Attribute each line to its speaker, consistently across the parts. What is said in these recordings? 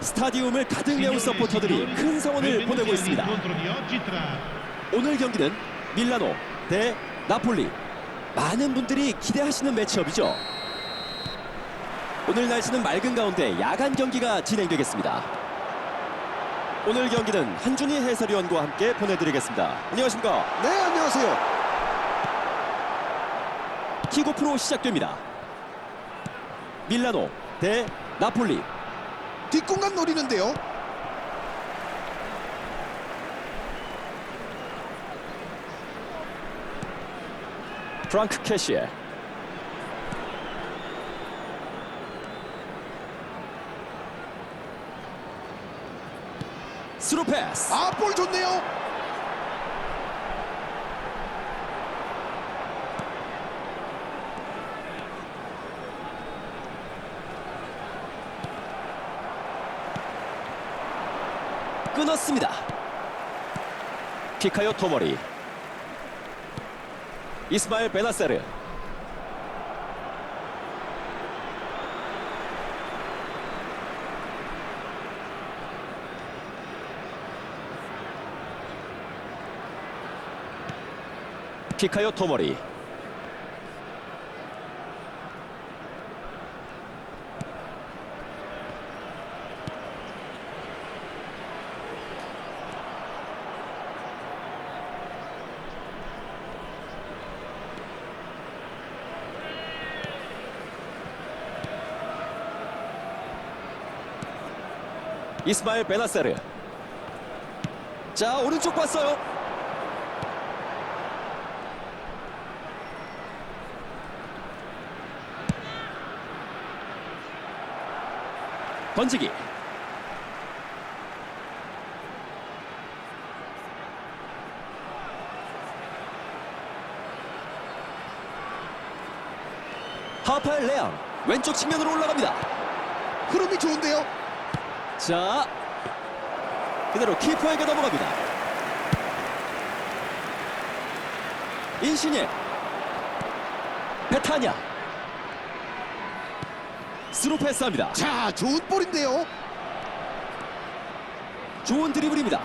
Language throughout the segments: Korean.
Speaker 1: 스타디움을 가득 메운 서포터들이 큰 성원을 보내고 있습니다. 오늘 경기는 밀라노 대 나폴리. 많은 분들이 기대하시는 매치업이죠. 오늘 날씨는 맑은 가운데 야간 경기가 진행되겠습니다. 오늘 경기는 한준희 해설위원과 함께 보내드리겠습니다. 안녕하십니까?
Speaker 2: 네, 안녕하세요.
Speaker 1: 킥오프로 시작됩니다. 밀라노 대 나폴리.
Speaker 2: 뒷공간 노리는데요.
Speaker 1: 프랑크 캐시에 스루 패스
Speaker 2: 아, 볼 좋네요.
Speaker 1: 끊었습니다. 피카요 토머리. 이스마엘 베나세르. 피카요 토머리 이스마엘 베나세르. 자 오른쪽 봤어요. 번지기. 하파엘 레앙 왼쪽 측면으로 올라갑니다.
Speaker 2: 흐름이 좋은데요.
Speaker 1: 자 그대로 키퍼에게 넘어갑니다. 인시니 베타냐. 스루 패스합니다.
Speaker 2: 자, 좋은 볼인데요.
Speaker 1: 좋은 드리블입니다.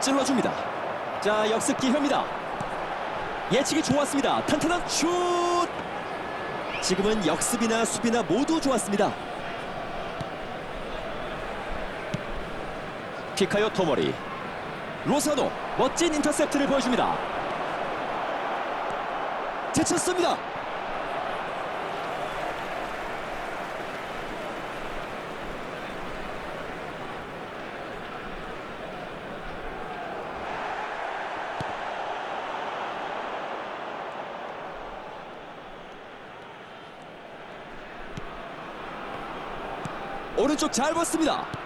Speaker 1: 찔러줍니다. 자 역습 기회입니다. 예측이 좋았습니다. 탄탄한 슛! 지금은 역습이나 수비나 모두 좋았습니다 피카요 토모리. 로사노 멋진 인터셉트를 보여줍니다. 제쳤습니다. 오른쪽 잘 봤습니다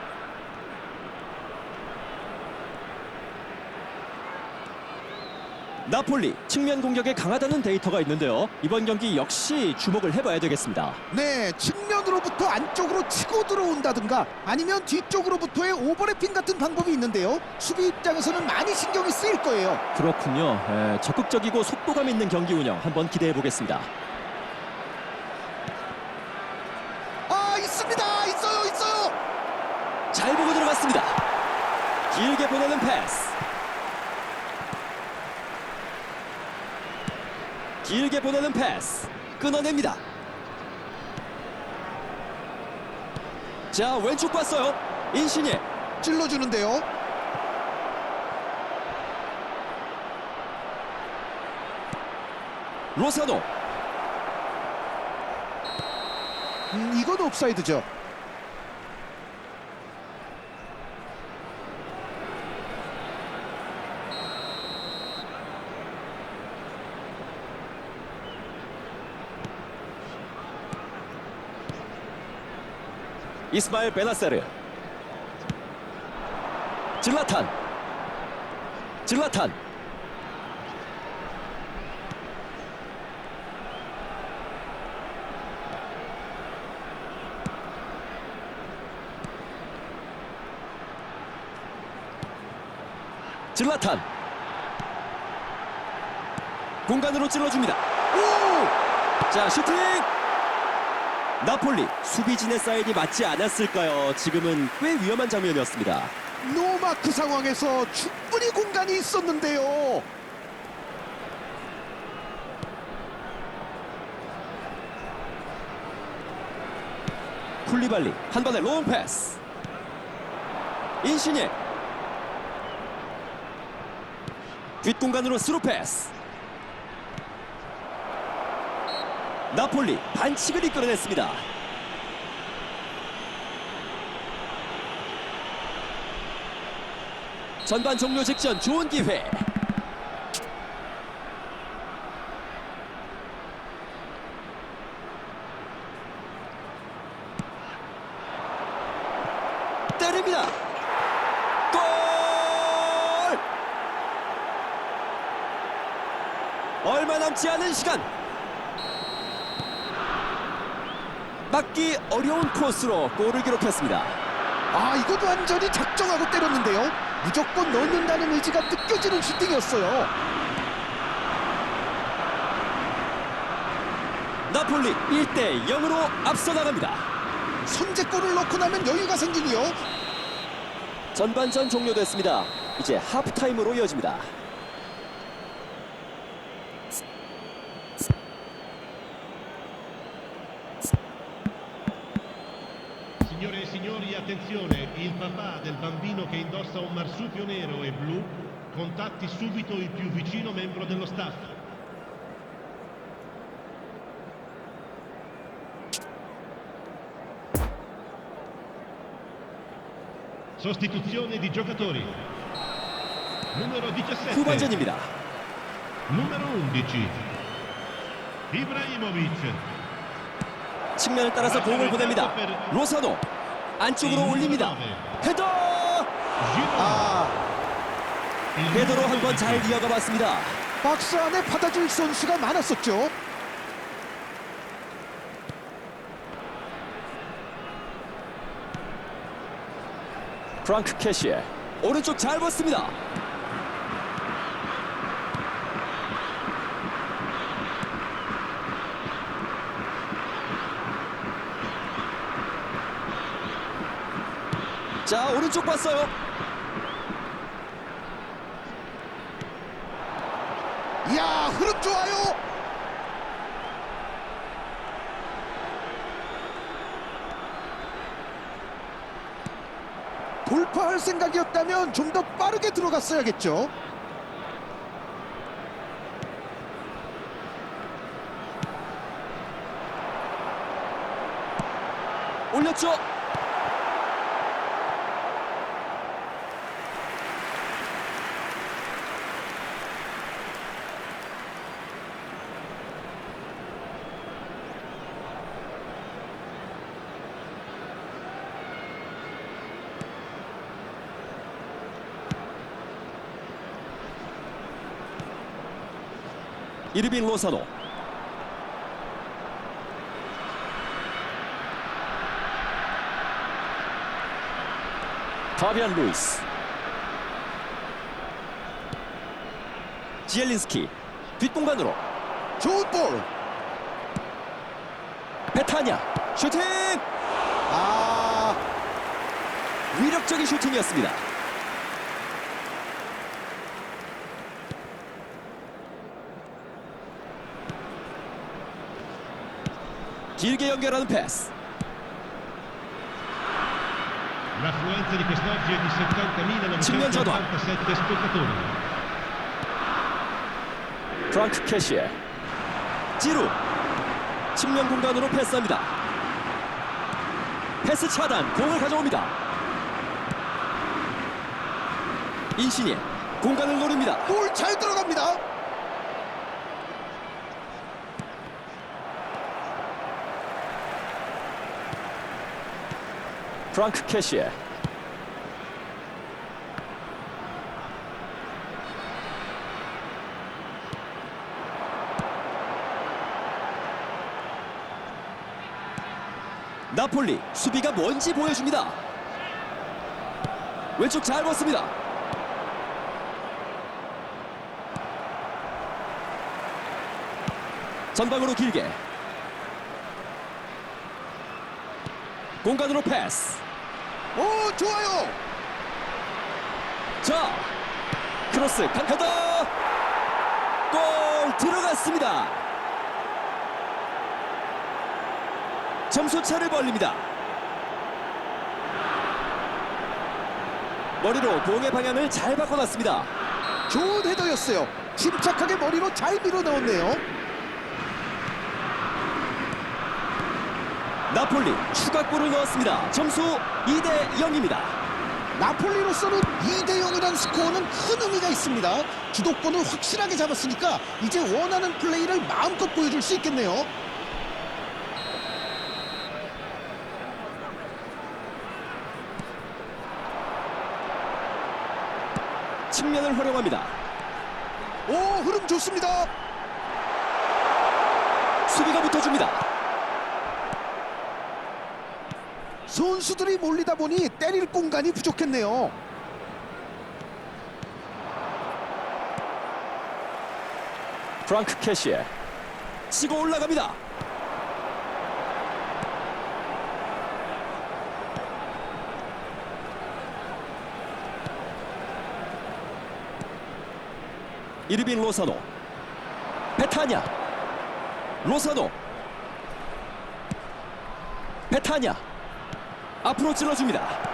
Speaker 1: 나폴리 측면 공격에 강하다는 데이터가 있는데요. 이번 경기 역시 주목을 해봐야 되겠습니다.
Speaker 2: 네, 측면으로부터 안쪽으로 치고 들어온다든가 아니면 뒤쪽으로부터의 오버래핑 같은 방법이 있는데요. 수비 입장에서는 많이 신경이 쓰일 거예요.
Speaker 1: 그렇군요. 에, 적극적이고 속도감 있는 경기 운영 한번 기대해 보겠습니다.
Speaker 2: 아, 있습니다. 있어요, 있어요.
Speaker 1: 잘 보고 들어갔습니다. 길게 보내는 패스. 길게 보내는 패스. 끊어냅니다. 자 왼쪽 봤어요. 인신이
Speaker 2: 찔러주는데요.
Speaker 1: 로사노
Speaker 2: 음, 이건 옵사이드죠.
Speaker 1: 이스마엘 베나세르. 질라탄. 질라탄. 질라탄. 공간으로 찔러줍니다.
Speaker 2: 오!
Speaker 1: 자 슈팅 나폴리 수비진의 사인이 맞지 않았을까요? 지금은 꽤 위험한 장면이었습니다.
Speaker 2: 노마크 상황에서 충분히 공간이 있었는데요.
Speaker 1: 쿨리발리 한 번에 롱 패스. 인시니 뒷공간으로 스루 패스. 나폴리 반칙을 이끌어냈습니다. 전반 종료 직전 좋은 기회. 때립니다. 골! 얼마 남지 않은 시간. 막기 어려운 코스로 골을 기록했습니다.
Speaker 2: 아 이거 완전히 작정하고 때렸는데요. 무조건 넣는다는 의지가 느껴지는 슈팅이었어요.
Speaker 1: 나폴리 1대 0으로 앞서 나갑니다.
Speaker 2: 선제골을 넣고 나면 여유가 생기고요.
Speaker 1: 전반전 종료됐습니다. 이제 하프타임으로 이어집니다.
Speaker 3: papà del bambino che indossa un marsupio nero e blu contatti subito il più vicino membro dello staff. Sostituzione di giocatori. Numero 17.
Speaker 1: 후반전입니다.
Speaker 3: Numero 11. Ibrahimovic.
Speaker 1: 측면을 따라서 공을 보냅니다. 로사노 안쪽으로 올립니다. 헤더!
Speaker 2: 아
Speaker 1: 헤더로 한 번잘
Speaker 3: 12.
Speaker 1: 이어가 봤습니다.
Speaker 2: 박스 안에 받아줄 선수가 많았었죠.
Speaker 1: 프랑크 캐시에 오른쪽 잘 봤습니다. 자 오른쪽 봤어요.
Speaker 2: 이야 흐름 좋아요. 돌파할 생각이었다면 좀 더 빠르게 들어갔어야겠죠.
Speaker 1: 올렸죠. 이르빈 로사노. 파비안 루이스 지엘린스키 뒷공간으로.
Speaker 2: 좋은 볼.
Speaker 1: 베타냐 슈팅!
Speaker 2: 아.
Speaker 1: 위력적인 슈팅이었습니다 길게 연결하는 패스
Speaker 3: L'affluenza di quest'oggi è di
Speaker 1: 측면 전환.
Speaker 3: 70.87 spettatori.
Speaker 1: 프랑크 캐시에 지루 측면 공간으로 패스합니다 패스 차단 공을 가져옵니다 인시니 공간을 노립니다
Speaker 2: 볼 잘 들어갑니다.
Speaker 1: 프랑크 캐시에. 나폴리 수비가 뭔지 보여줍니다. 왼쪽 잘 봤습니다. 전방으로 길게. 공간으로 패스.
Speaker 2: 오 좋아요.
Speaker 1: 자, 크로스 강하다. 골 들어갔습니다. 점수 차를 벌립니다. 머리로 공의 방향을 잘 바꿔놨습니다.
Speaker 2: 좋은 헤더였어요. 침착하게 머리로 잘 밀어 넣었네요.
Speaker 1: 나폴리 추가골을 넣었습니다. 점수 2대 0입니다.
Speaker 2: 나폴리로서는 2대 0이란 스코어는 큰 의미가 있습니다. 주도권을 확실하게 잡았으니까 이제 원하는 플레이를 마음껏 보여줄 수 있겠네요.
Speaker 1: 측면을 활용합니다.
Speaker 2: 오 흐름 좋습니다.
Speaker 1: 수비가 붙어줍니다.
Speaker 2: 선수들이 몰리다 보니 때릴 공간이 부족했네요.
Speaker 1: 프랑크 캐시에 치고 올라갑니다. 이르빈 로사노 베타냐 로사노 베타냐 앞으로 찔러줍니다.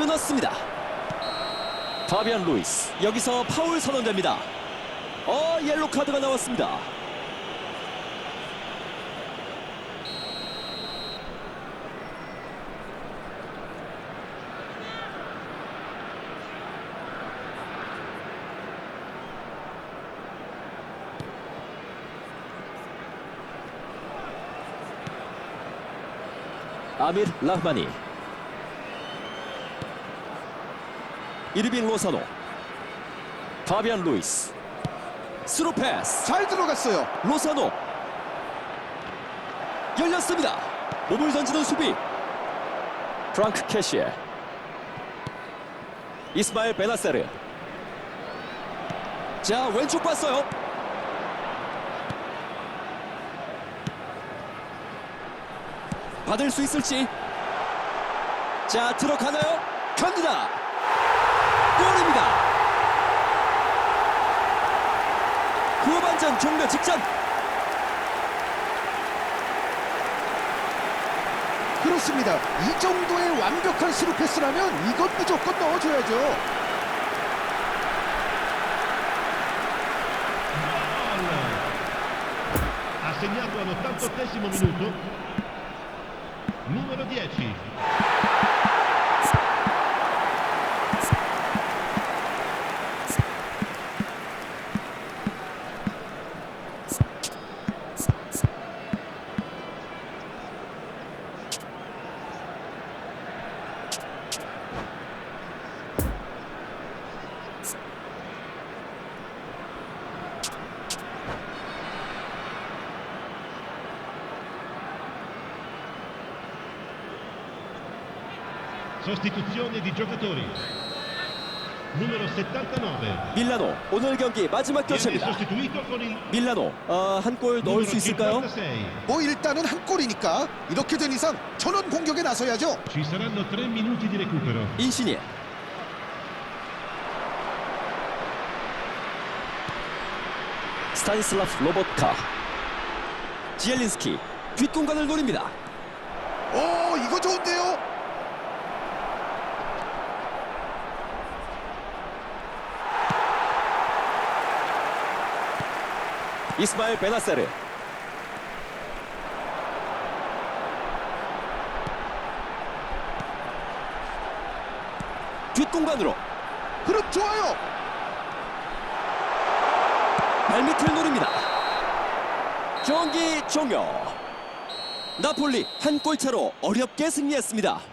Speaker 1: 끊었습니다. 파비안 루이스 여기서 파울 선언됩니다. 어 옐로 카드가 나왔습니다. 아밀 라흐마니 이르빈 로사노 파비안 루이스 스루 패스.
Speaker 2: 잘 들어갔어요.
Speaker 1: 로사노. 열렸습니다. 몸을 던지는 수비. 프랑크 캐시에. 이스마일 베나세르. 자 왼쪽 봤어요. 받을 수 있을지. 자 들어가나요? 갑니다 골입니다 후반전 종료 직전
Speaker 2: 그렇습니다. 이 정도의 완벽한 스루 패스라면 이건 무조건 넣어줘야죠.
Speaker 3: Segnato all'88 minuto. Numero 10. Sostituzione di giocatori. Numero 79.
Speaker 1: 밀라노 오늘 경기 마지막 교체입니다
Speaker 3: sostituito con il
Speaker 1: 밀라노 어, 한 골 넣을
Speaker 3: numero
Speaker 1: 수 있을까요?
Speaker 3: 56.
Speaker 2: 뭐 일단은 한 골이니까 이렇게 된 이상 전원 공격에 나서야죠.
Speaker 3: Ci saranno 3 minuti di recupero.
Speaker 1: 인시니 스타니슬라프 로보tka 지엘린스키 뒷공간을 노립니다
Speaker 2: 오 이거 좋은데요.
Speaker 1: 이스마일 베나세르. 뒷공간으로.
Speaker 2: 흐름 좋아요.
Speaker 1: 발밑을 노립니다. 경기 종료. 나폴리 한 골차로 어렵게 승리했습니다